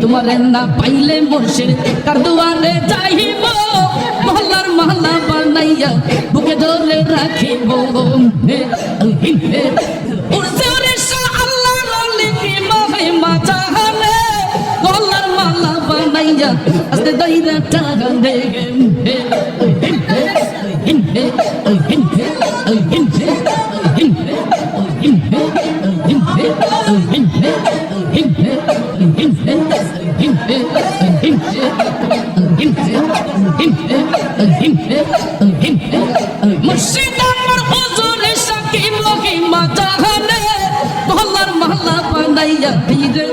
তোমার না পাইলে মোর্শের কার দুয়ারে যাইব? মহল্লার মহল্লা বানাইয়া বুকে ধরে রাখিব। উড়ছে ওরে শাহ আল্লাহ মহিমা জাহানে মহল্লার মহল্লা বানাইয়া ধীরে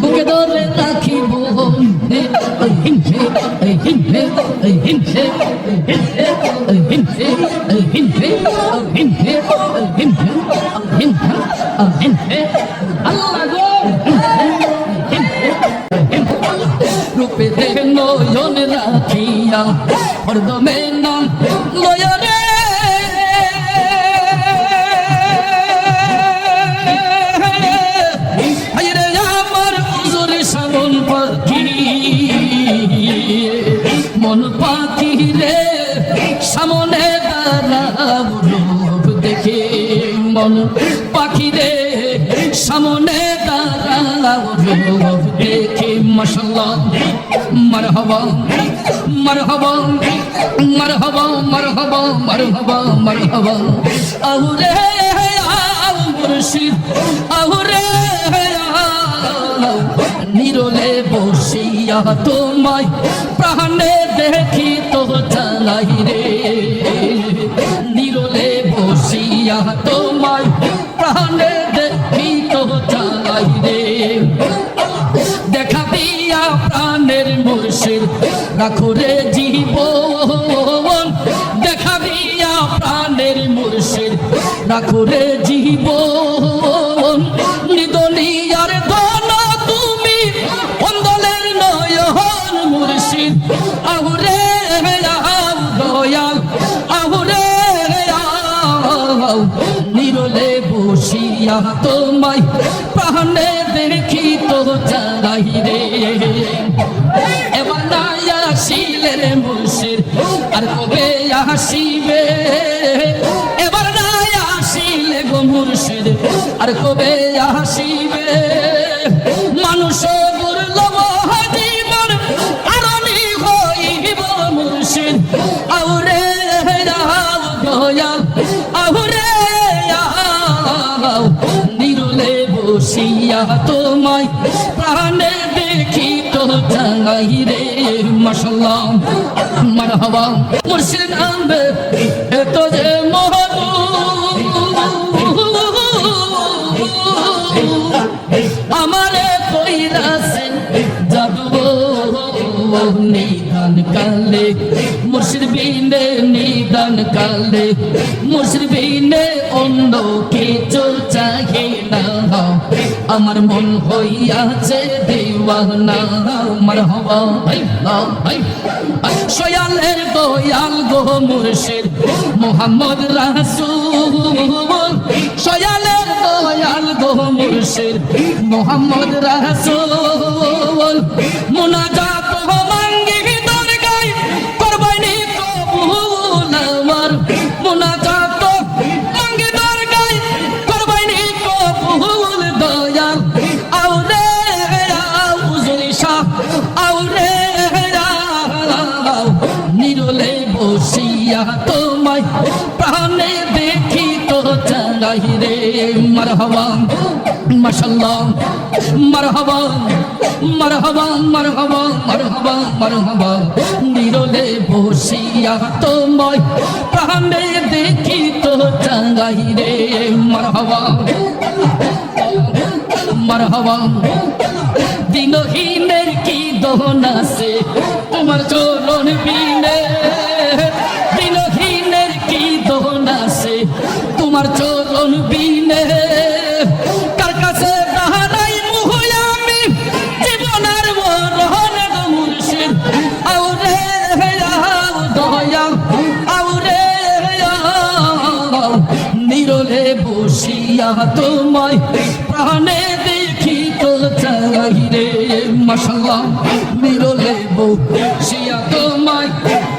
বুকে ধরে রাখিব আল্লাহ গো রূপে দেখেন নয়ন রাখিয়া হরদমে নাম লয়রে রূপ দেখে মন পাখি রে সামনে দাঁড়াও, দেখে মশাল্লাহ মারহাবা মারহাবা মারহাবা মারহাবা মারহাবা মারহাবা। আহুরে আউ মুর্শিদ, আহুরে নিরলে বসিয়া তোমায় প্রাণে দেখি তো চালাই রে। বসিয়া তোমায় প্রাণে দেখি তো চালাই রে। দেখা দিয়া প্রাণের মুর্শিদ, রাখো রে জীবন। দেখা দিয়া প্রাণের মুর্শিদ, রাখো রে জীবন। আউ নিরলে বসিয়া তোমায় প্রাণে দেখি তো চাই রে। এবার আসিলে রে মুর্শিদ, আর কবে আসিবে? এবার আসিলে গো মুর্শিদ, আর কবে আসিবে? দয়াল রাও নিরলে বসিয়া তোমায় প্রাণে দেখি তো চাই রে, মশাল্লাহ, মারহাবা। মুর্শিদ আম্বে এত যে মহবুব। আমারে কইরাছেন জাদু নিদান কালে, মুর্শিদ বিনে কালে, মুর্শিদ বিনে অন্য কিছু চাহে না আমার মন হইয়াছে দেওয়ানা আমার হওয়া দয়াল গো মুর্শিদ, মোহাম্মদ রাসূল। সয়ালের দয়াল গো মুর্শিদ, মোহাম্মদ রাসূল। মুনাজাত চাই রে, মারহাবা, মাশাল্লাহ, মারহাবা মারহাবা মারহাবা মারহাবা মারহাবা। নিরলে বসিয়া তোমায় প্রাণে দেখি তো চাই রে, মারহাবা মারহাবা। দিনহীনের কি দহন আছে? তোমার চরণ নিরলে বসিয়া তোমায় প্রাণে দেখি তো চাই রে মশলা নিরলে বসিয়া তোমায়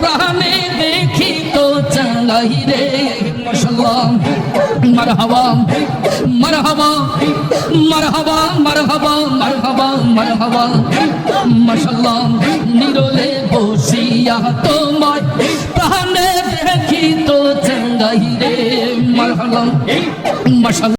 প্রাণে দেখি তো চাই রে মশলা মরহবা মরহবা মরহবা মরহবা। মারহাবা মশাল্লাহ নিরলে বসিয়া তোমার প্রাণে দেখি তো চাই রে মারহাবা মশাল্লাহ